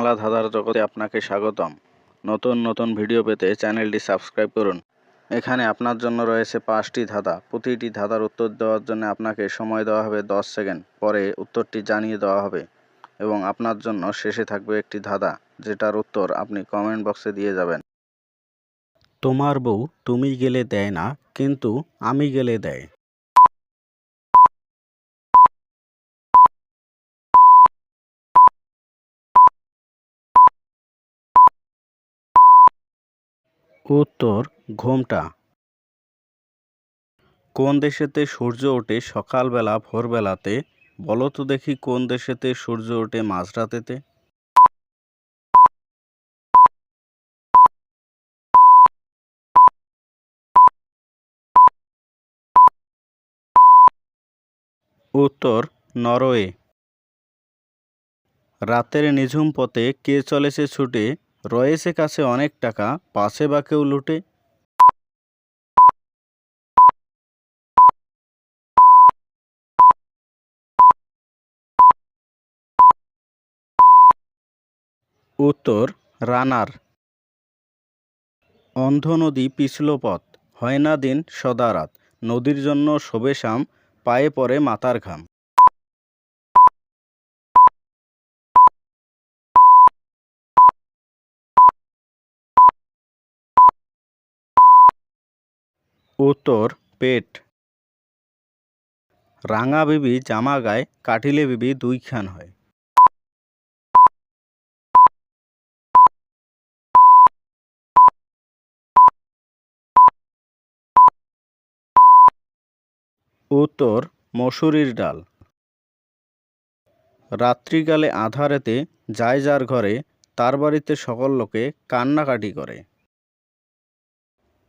বাংলা ধাঁধার জগতে আপনাকে স্বাগতম। নতুন নতুন ভিডিও পেতে চ্যানেলটি সাবস্ক্রাইব করুন। এখানে আপনার জন্য রয়েছে পাঁচটি ধাঁধা। প্রতিটি ধাঁধার উত্তর দেওয়ার জন্য আপনাকে সময় দেওয়া হবে দশ সেকেন্ড। পরে উত্তরটি জানিয়ে দেওয়া হবে এবং আপনার জন্য শেষে থাকবে একটি ধাঁধা, যেটার উত্তর আপনি কমেন্ট বক্সে দিয়ে যাবেন। তোমার বউ তুমি গেলে দেয় না, কিন্তু আমি গেলে দেয়। উত্তর, ঘোমটা। কোন দেশেতে সূর্য ওঠে সকালবেলা, ভোরবেলাতে? বলো তো দেখি কোন দেশেতে সূর্য ওঠে মাঝরাতেতে। উত্তর, নরওয়ে। রাতের নিঝুম পথে কে চলেছে ছুটে? রয়েছে কাছে অনেক টাকা, পাশে বা কেউ লুটে। উত্তর, রানার। অন্ধ নদী পিছল পথ, হয় না দিন সদা রাত। নদীর জন্য শোবে শাম, পায়ে পড়ে মাতার ঘাম। উত্তর, পেট। রাঙা বিবি জামা গায়ে, কাটিলে বিবি দুইখান হয়। উত্তর, মসুরির ডাল। রাত্রিকালে আধারেতে যায় যার ঘরে, তার বাড়িতে সকল লোকে কান্নাকাটি করে।